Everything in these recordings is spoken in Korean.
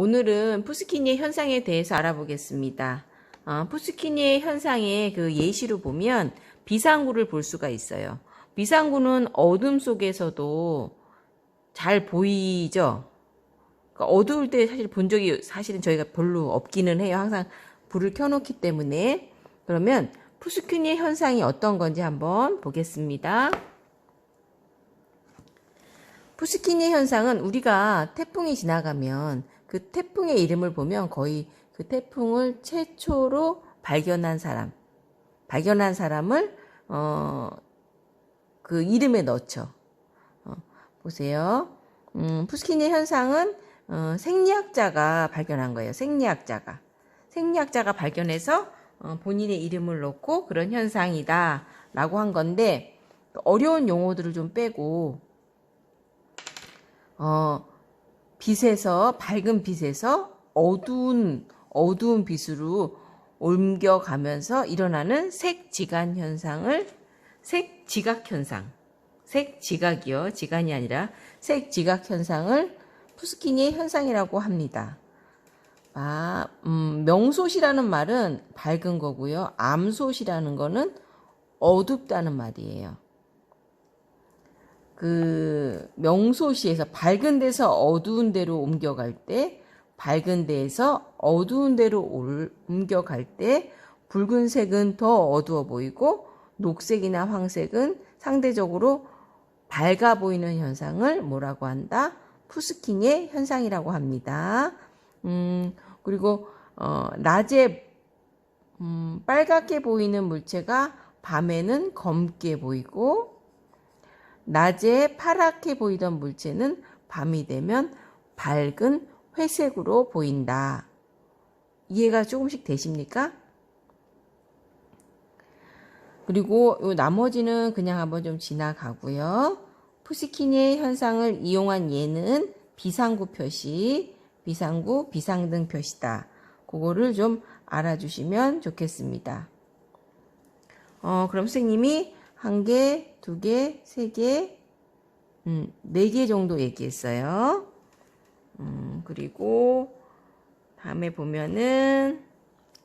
오늘은 푸스키니의 현상에 대해서 알아보겠습니다. 어, 푸스키니의 현상의 그 예시로 보면 비상구를 볼 수가 있어요. 비상구는 어둠 속에서도 잘 보이죠? 그러니까 어두울 때 사실 본 적이 사실은 저희가 별로 없기는 해요. 항상 불을 켜놓기 때문에. 그러면 푸스키니의 현상이 어떤 건지 한번 보겠습니다. 푸스키니 현상은 우리가 태풍이 지나가면 그 태풍의 이름을 보면 거의 그 태풍을 최초로 발견한 사람, 발견한 사람을 어, 그 이름에 넣죠. 어, 보세요. 음, 푸스키니 현상은 어, 생리학자가 발견한 거예요. 생리학자가 생리학자가 발견해서 어, 본인의 이름을 넣고 그런 현상이다라고 한 건데 어려운 용어들을 좀 빼고 어, 빛에서 밝은 빛에서 어두운 어두운 빛으로 옮겨가면서 일어나는 색지간 현상을 색지각 현상, 색지각이요, 지간이 아니라 색지각 현상을 푸스키니의 현상이라고 합니다. 아, 음, 명소시라는 말은 밝은 거고요. 암소시라는 거는 어둡다는 말이에요. 그 명소시에서 밝은 데서 어두운 데로 옮겨갈 때 밝은 데에서 어두운 데로 올, 옮겨갈 때 붉은색은 더 어두워 보이고 녹색이나 황색은 상대적으로 밝아 보이는 현상을 뭐라고 한다? 푸스킹의 현상이라고 합니다. 음, 그리고 어, 낮에 음, 빨갛게 보이는 물체가 밤에는 검게 보이고 낮에 파랗게 보이던 물체는 밤이 되면 밝은 회색으로 보인다. 이해가 조금씩 되십니까? 그리고 요 나머지는 그냥 한번 좀 지나가고요. 푸시키니의 현상을 이용한 예는 비상구 표시, 비상구, 비상등 표시다. 그거를 좀 알아주시면 좋겠습니다. 어, 그럼 선생님이 한 개, 두 개, 세 개, 음, 네 개 정도 얘기했어요. 음, 그리고 다음에 보면은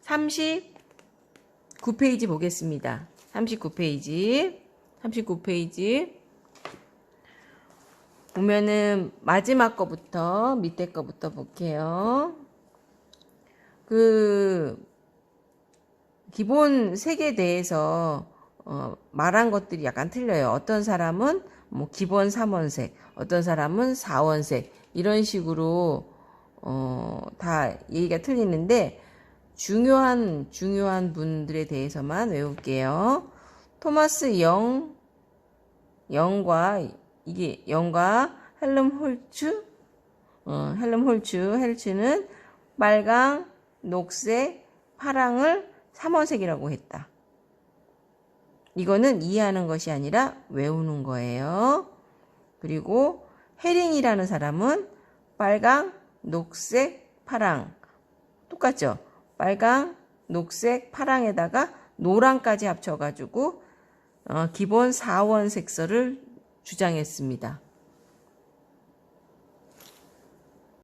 39페이지 보겠습니다. 39페이지. 39페이지. 보면은 마지막 거부터 밑에 거부터 볼게요. 그 기본 색에 대해서 어, 말한 것들이 약간 틀려요. 어떤 사람은 뭐 기본 3원색, 어떤 사람은 4원색 이런 식으로 어, 다 얘기가 틀리는데 중요한 중요한 분들에 대해서만 외울게요. 토마스 영 영과 이게 영과 헬름 홀츠 어, 헬름 홀츠 헬츠는 빨강, 녹색, 파랑을 3원색이라고 했다. 이거는 이해하는 것이 아니라 외우는 거예요. 그리고 해링이라는 사람은 빨강, 녹색, 파랑. 똑같죠? 빨강, 녹색, 파랑에다가 노랑까지 합쳐가지고 어, 기본 4원 색설을 주장했습니다.